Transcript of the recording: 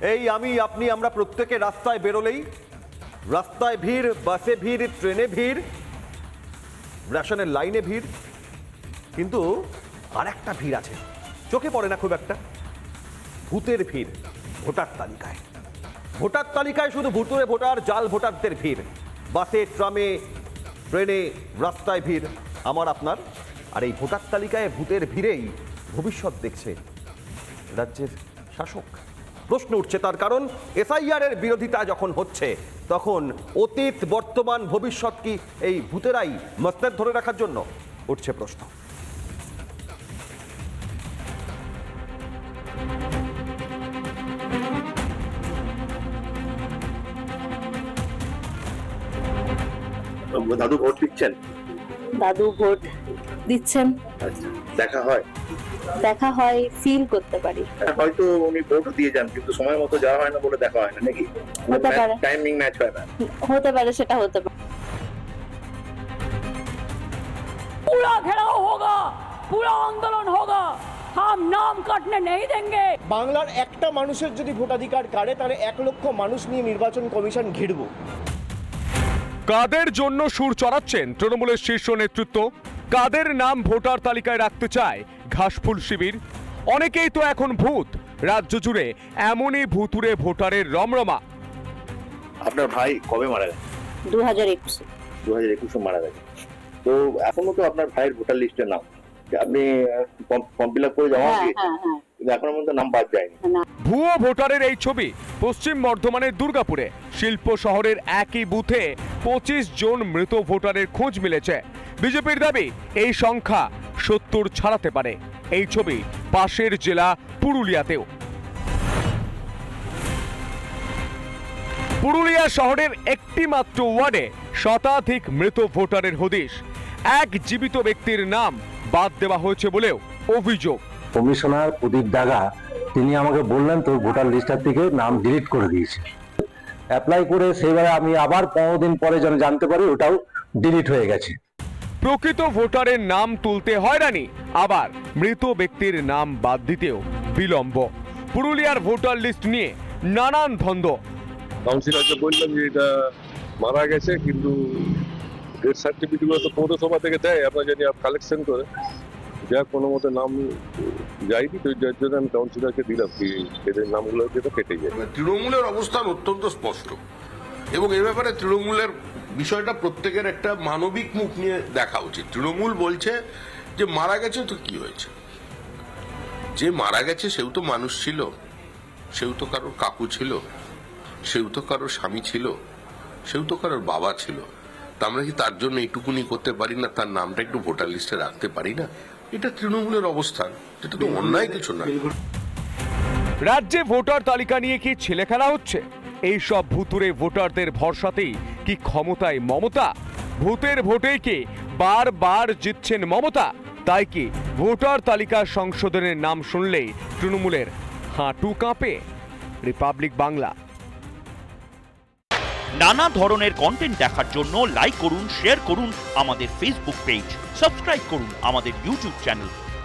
এই আমি, আপনি, আমরা প্রত্যেকে রাস্তায় বেরোলেই, রাস্তায় ভিড়, বাসে ভিড়, ট্রেনে ভিড়, রেশনের লাইনে ভিড়, কিন্তু আর একটা ভিড় আছে। চোখে পড়ে না খুব একটা। ভূতের ভিড়, ভোটার তালিকায়। ভোটার তালিকায় শুধু ভুতুরে ভোটার, জাল ভোটারদের ভিড়। বাসে, ট্রামে, ট্রেনে, রাস্তায় ভিড়। আমার, আপনার, আর এই ভোটার তালিকায় ভূতের ভিড়েই ভবিষ্যৎ দেখছে রাজ্যের শাসক। প্রশ্ন উঠছে তার কারণ এসআইআর এর বিরোধিতা যখন হচ্ছে তখন অতীত বর্তমান ভবিষ্যৎ কি এই ভূতেরাই মস্তের ধরে রাখার জন্য উঠছে প্রশ্ন। দাদু ভোট দিচ্ছেন? দাদু ভোট দিচ্ছেন আচ্ছা দেখা হয় দেখা হয় ফিল করতে পারি হয়তো উনি ভোট দিয়ে যান কিন্তু সময় মতো যাওয়া হয় না বলে দেখা হয় না নাকি হতে পারে। টাইমিং ম্যাচ হয় না হতে পারে সেটা হতে পারে पूरा घेराव होगा पूरा आंदोलन होगा हम नाम काटने नहीं देंगे বাংলার একটা মানুষের যদি ভোটাধিকার কাড়ে তাহলে এক লক্ষ মানুষ নিয়ে নির্বাচন কমিশন ঘিরব কাদের জন্য সুর চড়াচ্ছেন তৃণমূলের শীর্ষ নেতৃত্ব কাদের নাম ভোটার তালিকায় রাখতে চায়? ঘাসফুল শিবির? অনেকেই তো এখন ভূত। রাজ্য জুড়ে এমনই ভুতুরে ভোটারের রমরমা। আপনার ভাই কবে মারা গেছে? দু হাজার একুশে। দু হাজার একুশে মারা গেছে। তো এখনও তো আপনার ভাইয়ের ভোটার লিস্টে নাম। আপনি ফর্ম ফিল আপ করে জমা হ্যাঁ দিয়েছেন। হ্যাঁ হ্যাঁ। কিন্তু এখনও পর্যন্ত নাম বাদ যায়নি। ভুয়ো ভোটারের এই ছবি পশ্চিম বর্ধমানের দুর্গাপুরে। শিল্প শহরের একই বুথে পঁচিশ জন মৃত ভোটারের খোঁজ মিলেছে। বিজেপির দাবি, এই সংখ্যা সত্তর ছাড়াতে পারে। এই ছবি পাশের জেলা পুরুলিয়াতেও। পুরুলিয়া শহরের একটি মাত্র ওয়ার্ডে শতাধিক মৃত ভোটারের হদিশ। এক জীবিত ব্যক্তির নাম বাদ দেওয়া হয়েছে বলেও অভিযোগ। কমিশনার প্রদীপ দাগা, তিনি আমাকে বললেন, তোর ভোটার লিস্টার থেকে নাম ডিলিট করে দিয়েছে। অ্যাপ্লাই করে সেবারে আমি আবার পনেরো দিন পরে যেন জানতে পারি, ওটাও ডিলিট হয়ে গেছে। প্রকৃত ভোটারের নাম তুলতে হয়রানি। আবার মৃত ব্যক্তির নাম বাদ দিতেও বিলম্ব। পুরুলিয়ার ভোটার লিস্ট নিয়ে নানান ধন্দ কাউন্সিলরকে বললাম যে এটা মারা গেছে কিন্তু ডেথ সার্টিফিকেটগুলো তো পৌরসভা থেকে দেয় আমরা জানি আর কালেকশন করে। যা কোনো মতে নাম যায়নি তো যার জন্য আমি কাউন্সিলরকে দিলাম কি এদের নামগুলো যেটা কেটে যায়। তৃণমূলের অবস্থান অত্যন্ত স্পষ্ট। এবং এ ব্যাপারে তৃণমূলের বিষয়টা প্রত্যেকের একটা মানবিক মুখ নিয়ে দেখা উচিত। তৃণমূল বলছে যে মারা গেছে তো কি হয়েছে? যে মারা গেছে সেও তো মানুষ ছিল সেও তো কারোর কাকু ছিল সেও তো কারোর স্বামী ছিল সেও তো কারোর বাবা ছিল। তা আমরা কি তার জন্য এইটুকুনি করতে পারি না? তার নামটা একটু ভোটার লিস্টে রাখতে পারি না? এটা তৃণমূলের অবস্থান। এটা তো অন্যায় কিছু না। রাজ্যে ভোটার তালিকা নিয়ে কি ছেলে খেলা হচ্ছে? এই সব ভুতুরে ভোটারদের ভরসাতেই কি ক্ষমতায় মমতা? ভূতের ভোটেই কি বারবার জিতছেন মমতা? তাই কি ভোটার তালিকা সংশোধনের নাম শুনলেই তৃণমূলের হাঁটু কাঁপে? রিপাবলিক বাংলা। নানা ধরনের কন্টেন্ট দেখার জন্য লাইক করুন শেয়ার করুন আমাদের ফেসবুক পেজ সাবস্ক্রাইব করুন আমাদের ইউটিউব চ্যানেল